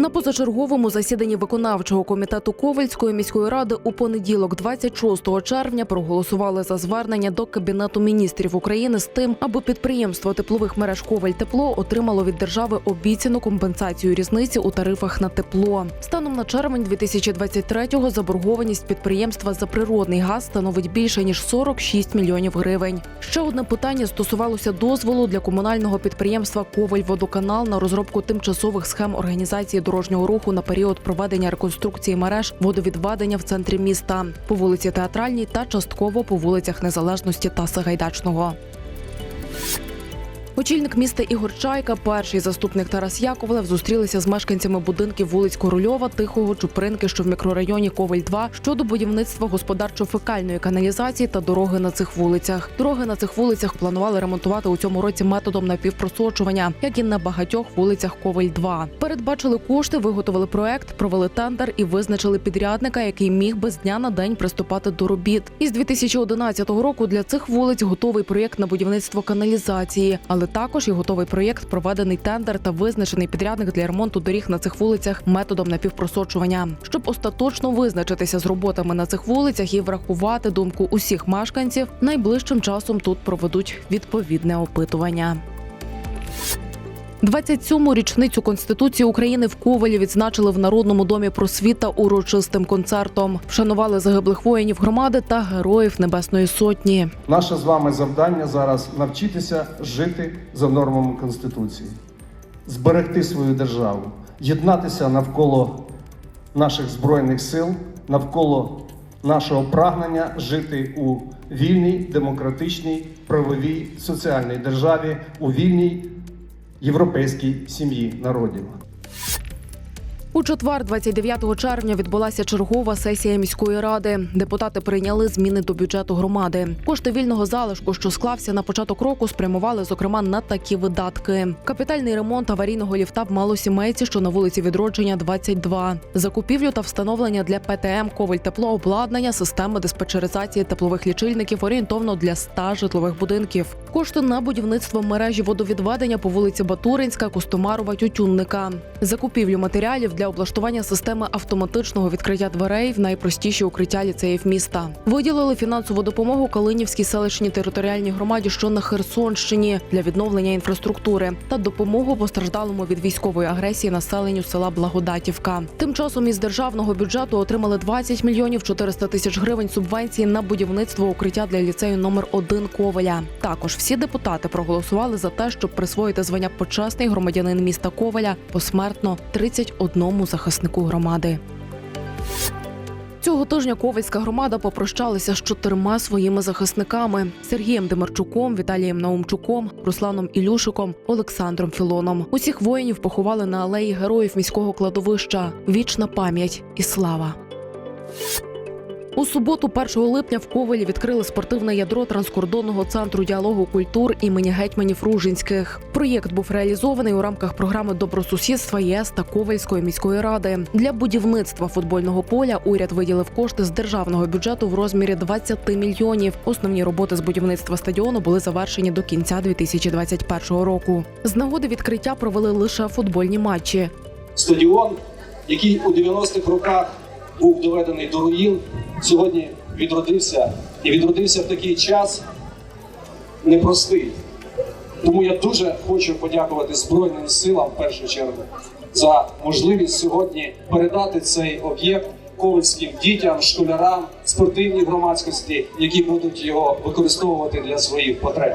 На позачерговому засіданні виконавчого комітету Ковальської міської ради у понеділок, 26 червня, проголосували за звернення до Кабінету міністрів України з тим, аби підприємство теплових мереж Коваль Тепло отримало від держави обіцяну компенсацію різниці у тарифах на тепло. Станом на червень 2023-го заборгованість підприємства за природний газ становить більше ніж 46 мільйонів гривень. Ще одне питання стосувалося дозволу для комунального підприємства Коваль-Водоканал на розробку тимчасових схем організації дорожнього руху на період проведення реконструкції мереж водовідведення в центрі міста по вулиці Театральній та частково по вулицях Незалежності та Сагайдачного. Очільник міста Ігор Чайка, перший заступник Тарас Яковлев зустрілися з мешканцями будинків вулиць Корольова, Тихого, Чупринки, що в мікрорайоні Коваль 2 щодо будівництва господарчо-фекальної каналізації та дороги на цих вулицях. Дороги на цих вулицях планували ремонтувати у цьому році методом напівпросочування, як і на багатьох вулицях Коваль 2 Передбачили кошти, виготовили проект, провели тендер і визначили підрядника, який міг би з дня на день приступати до робіт. Із 2011 року для цих вулиць готовий проєкт на будівництво каналізації, але також і готовий проєкт, проведений тендер та визначений підрядник для ремонту доріг на цих вулицях методом напівпросочування. Щоб остаточно визначитися з роботами на цих вулицях і врахувати думку усіх мешканців, найближчим часом тут проведуть відповідне опитування. 27-му річницю Конституції України в Ковалі відзначили в Народному домі просвіта урочистим концертом. Вшанували загиблих воїнів громади та героїв Небесної Сотні. Наше з вами завдання зараз навчитися жити за нормами Конституції, зберегти свою державу, єднатися навколо наших збройних сил, навколо нашого прагнення жити у вільній, демократичній, правовій, соціальній державі, у вільній європейській сім'ї народів. У четвер, 29 червня, відбулася чергова сесія міської ради. Депутати прийняли зміни до бюджету громади. Кошти вільного залишку, що склався на початок року, спрямували зокрема на такі видатки: капітальний ремонт аварійного ліфта в малосімейці, що на вулиці Відродження, 22. закупівлю та встановлення для ПТМ Коваль тепло обладнання системи диспетчеризації теплових лічильників орієнтовно для 100 житлових будинків. Кошти на будівництво мережі водовідведення по вулиці Батуринська, Костомарова, Тютюнника. Закупівлю матеріалів для облаштування системи автоматичного відкриття дверей в найпростіші укриття ліцеїв міста. Виділили фінансову допомогу Калинівській селищній територіальній громаді, що на Херсонщині для відновлення інфраструктури та допомогу постраждалому від військової агресії населенню села Благодатівка. Тим часом із державного бюджету отримали 20 мільйонів 400 тисяч гривень субвенції на будівництво укриття для ліцею номер 1 Коваля. Також всі депутати проголосували за те, щоб присвоїти звання почесний громадянин міста Коваля посмертно 31 захиснику громади. Цього тижня Ковальська громада попрощалася з чотирма своїми захисниками: Сергієм Демарчуком, Віталієм Наумчуком, Русланом Ілюшиком, Олександром Філоном. Усіх воїнів поховали на алеї героїв міського кладовища. Вічна пам'ять і слава. У суботу, 1 липня, в Ковалі відкрили спортивне ядро транскордонного центру діалогу культур імені гетьманів Ружинських. Проєкт був реалізований у рамках програми добросусідства ЄС та Ковальської міської ради. Для будівництва футбольного поля уряд виділив кошти з державного бюджету в розмірі 20 мільйонів. Основні роботи з будівництва стадіону були завершені до кінця 2021 року. З нагоди відкриття провели лише футбольні матчі. стадіон, який у 90-х роках був доведений до руїн, сьогодні відродився і відродився в такий час непростий. Тому я дуже хочу подякувати Збройним силам в першу чергу за можливість сьогодні передати цей об'єкт ковальським дітям, школярам, спортивній громадськості, які будуть його використовувати для своїх потреб.